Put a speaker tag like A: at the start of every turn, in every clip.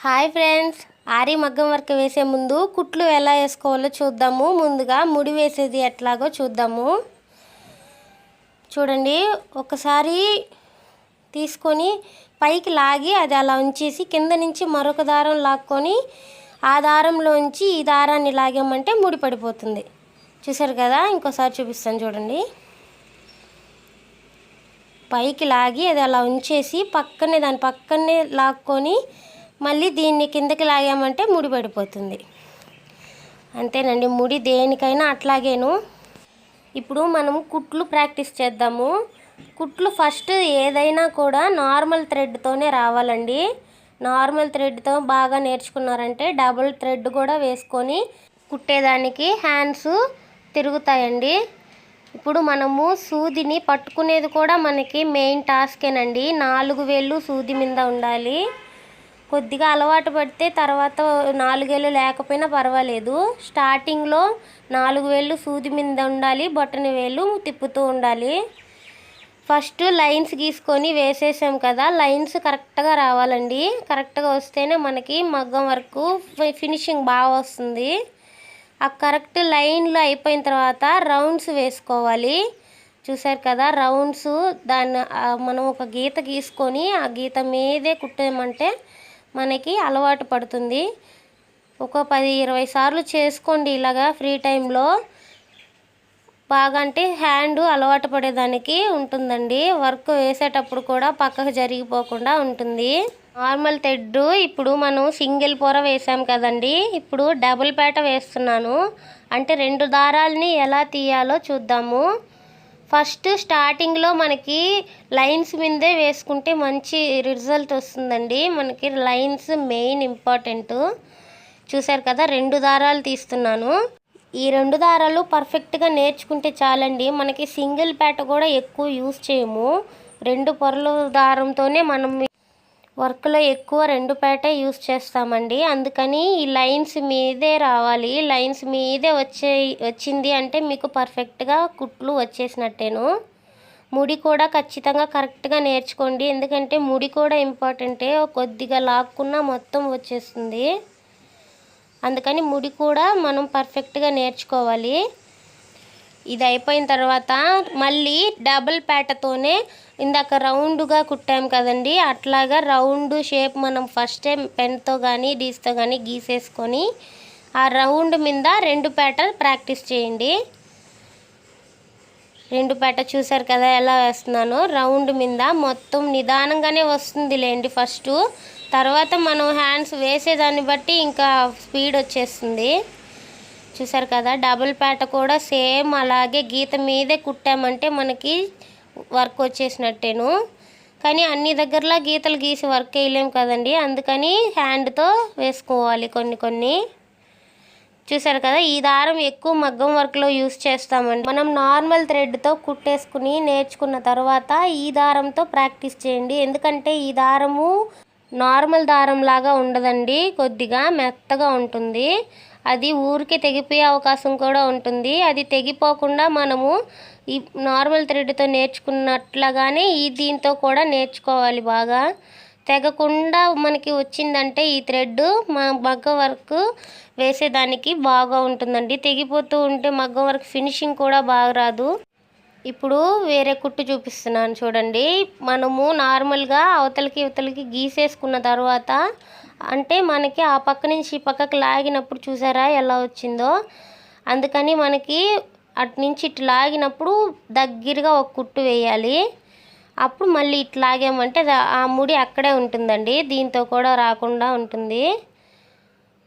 A: Hi friends. ఆరి మగ్గం work వేసే ముందు కుట్లు ఎలా వేసుకోవాలో చూద్దాము. ముందుగా ముడి వేసేది ఎట్లాగో చూద్దాము. చూడండి ఒకసారి తీసుకొని పైకి లాగి అది అలా ఉంచేసి కింద నుంచి మరొక దారం లాక్కొని ఆ దారంలోంచి ఈ దారాన్ని లాగామంటే ముడి పడిపోతుంది. చూసారు కదా? ఇంకోసారి చూపిస్తాను చూడండి. పైకి లాగి అది అలా ఉంచేసి పక్కనే దాని పక్కనే లాక్కొని మళ్ళీ దీన్ని కిందకి లాగామంటే ముడి పడిపోతుంది. అంతేనండి ముడి దేనికైనా అట్లాగేను. ఇప్పుడు మనం కుట్లు ప్రాక్టీస్ చేద్దాము. కుట్లు ఫస్ట్ ఏదైనా కూడా నార్మల్ థ్రెడ్తోనే రావాలండి. నార్మల్ థ్రెడ్తో బాగా నేర్చుకున్నారంటే డబుల్ థ్రెడ్ కూడా వేసుకొని కుట్టేదానికి హ్యాండ్స్ తిరుగుతాయండి. ఇప్పుడు మనము సూదిని పట్టుకునేది కూడా మనకి మెయిన్ టాస్కేనండి. నాలుగు వేళ్ళు సూది మీద ఉండాలి. కొద్దిగా అలవాటు పడితే తర్వాత నాలుగేళ్ళు లేకపోయినా పర్వాలేదు. స్టార్టింగ్లో నాలుగు వేళ్ళు సూది మీద ఉండాలి బొట్టని వేలు తిప్పుతూ ఉండాలి. ఫస్ట్ లైన్స్ గీసుకొని వేసేసాం కదా లైన్స్ కరెక్ట్గా రావాలండి. కరెక్ట్గా వస్తేనే మనకి మగ్గం వరకు ఫినిషింగ్ బాగా వస్తుంది. ఆ కరెక్ట్ లైన్లో అయిపోయిన తర్వాత రౌండ్స్ వేసుకోవాలి. చూసారు కదా రౌండ్స్ దాన్ని మనం ఒక గీత గీసుకొని ఆ గీత మీదే కుట్టామంటే మనకి అలవాటు పడుతుంది. ఒక పది ఇరవై సార్లు చేసుకోండి ఇలాగా ఫ్రీ టైంలో. బాగా అంటే హ్యాండ్ అలవాటు పడేదానికి ఉంటుందండి. వర్క్ వేసేటప్పుడు కూడా పక్కకు జరిగిపోకుండా ఉంటుంది. నార్మల్ తెడ్డు ఇప్పుడు మనం సింగిల్ పొర వేసాం కదండి. ఇప్పుడు డబుల్ పేట వేస్తున్నాను. అంటే రెండు దారాలని ఎలా తీయాలో చూద్దాము. ఫస్ట్ స్టార్టింగ్లో మనకి లైన్స్ మీదే వేసుకుంటే మంచి రిజల్ట్ వస్తుందండి. మనకి లైన్స్ మెయిన్ ఇంపార్టెంట్. చూసారు కదా రెండు దారాలు తీస్తున్నాను. ఈ రెండు దారాలు పర్ఫెక్ట్గా నేర్చుకుంటే చాలండి. మనకి సింగిల్ పేట కూడా ఎక్కువ యూస్ చేయము. రెండు పొరల దారంతోనే మనం వర్క్లో ఎక్కువ రెండు పేటే యూస్ చేస్తామండి. అందుకని ఈ లైన్స్ మీదే రావాలి. లైన్స్ మీదే వచ్చే వచ్చింది అంటే మీకు పర్ఫెక్ట్గా కుట్లు వచ్చేసినట్టేను. ముడి కూడా ఖచ్చితంగా కరెక్ట్గా నేర్చుకోండి. ఎందుకంటే ముడి కూడా ఇంపార్టెంటే. కొద్దిగా లాక్కున్నా మొత్తం వచ్చేస్తుంది. అందుకని ముడి కూడా మనం పర్ఫెక్ట్గా నేర్చుకోవాలి. ఇది అయిపోయిన తర్వాత మళ్ళీ డబుల్ పేటతోనే ఇందాక రౌండ్గా కుట్టాం కదండి అట్లాగా రౌండ్ షేప్ మనం ఫస్ట్ టైం పెన్తో కానీ డీస్తో కానీ గీసేసుకొని ఆ రౌండ్ మీద రెండు పేట ప్రాక్టీస్ చేయండి. రెండు పేట చూసారు కదా ఎలా వేస్తున్నాను రౌండ్ మీద మొత్తం నిదానంగానే వస్తుంది లేండి ఫస్ట్. తర్వాత మనం హ్యాండ్స్ వేసేదాన్ని బట్టి ఇంకా స్పీడ్ వచ్చేస్తుంది. చూసారు కదా డబుల్ పేట కూడా సేమ్ అలాగే గీత మీదే కుట్టామంటే మనకి వర్క్ వచ్చేసినట్టేను. కానీ అన్ని దగ్గరలా గీతలు గీసి వర్క్ వేయలేము కదండి. అందుకని హ్యాండ్తో వేసుకోవాలి కొన్ని కొన్ని. చూసారు కదా ఈ దారం ఎక్కువ మగ్గం వర్క్లో యూస్ చేస్తామండి. మనం నార్మల్ థ్రెడ్తో కుట్టేసుకుని నేర్చుకున్న తర్వాత ఈ దారంతో ప్రాక్టీస్ చేయండి. ఎందుకంటే ఈ దారము నార్మల్ దారం లాగా ఉండదండి కొద్దిగా మెత్తగా ఉంటుంది. అది ఊరికే తెగిపోయే అవకాశం కూడా ఉంటుంది. అది తెగిపోకుండా మనము ఈ నార్మల్ థ్రెడ్తో నేర్చుకున్నట్లుగానే ఈ దీంతో కూడా నేర్చుకోవాలి బాగా. తెగకుండా మనకి వచ్చిందంటే ఈ థ్రెడ్ మా మగ్గ వర్క్ వేసేదానికి బాగా ఉంటుందండి. తెగిపోతూ ఉంటే మగ్గం వర్క్ ఫినిషింగ్ కూడా బాగా రాదు. ఇప్పుడు వేరే కుట్టు చూపిస్తున్నాను చూడండి. మనము నార్మల్గా అవతలకి ఇవతలకి గీసేసుకున్న తర్వాత అంటే మనకి ఆ పక్క నుంచి ఈ పక్కకి లాగినప్పుడు చూసారా ఎలా వచ్చిందో? అందుకని మనకి అటు నుంచి ఇటు లాగినప్పుడు దగ్గరగా ఒక కుట్టు వేయాలి. అప్పుడు మళ్ళీ ఇటు లాగామంటే ఆ ముడి అక్కడే ఉంటుందండి. దీంతో కూడా రాకుండా ఉంటుంది.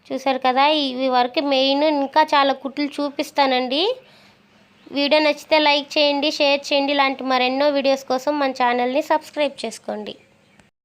A: చూసారు కదా ఇవి వరకు మెయిన్ ఇంకా చాలా కుట్లు చూపిస్తానండి. వీడియో నచ్చితే లైక్ చేయండి షేర్ చేయండి. ఇలాంటి మరెన్నో వీడియోస్ కోసం మన ఛానల్ని సబ్స్క్రైబ్ చేసుకోండి.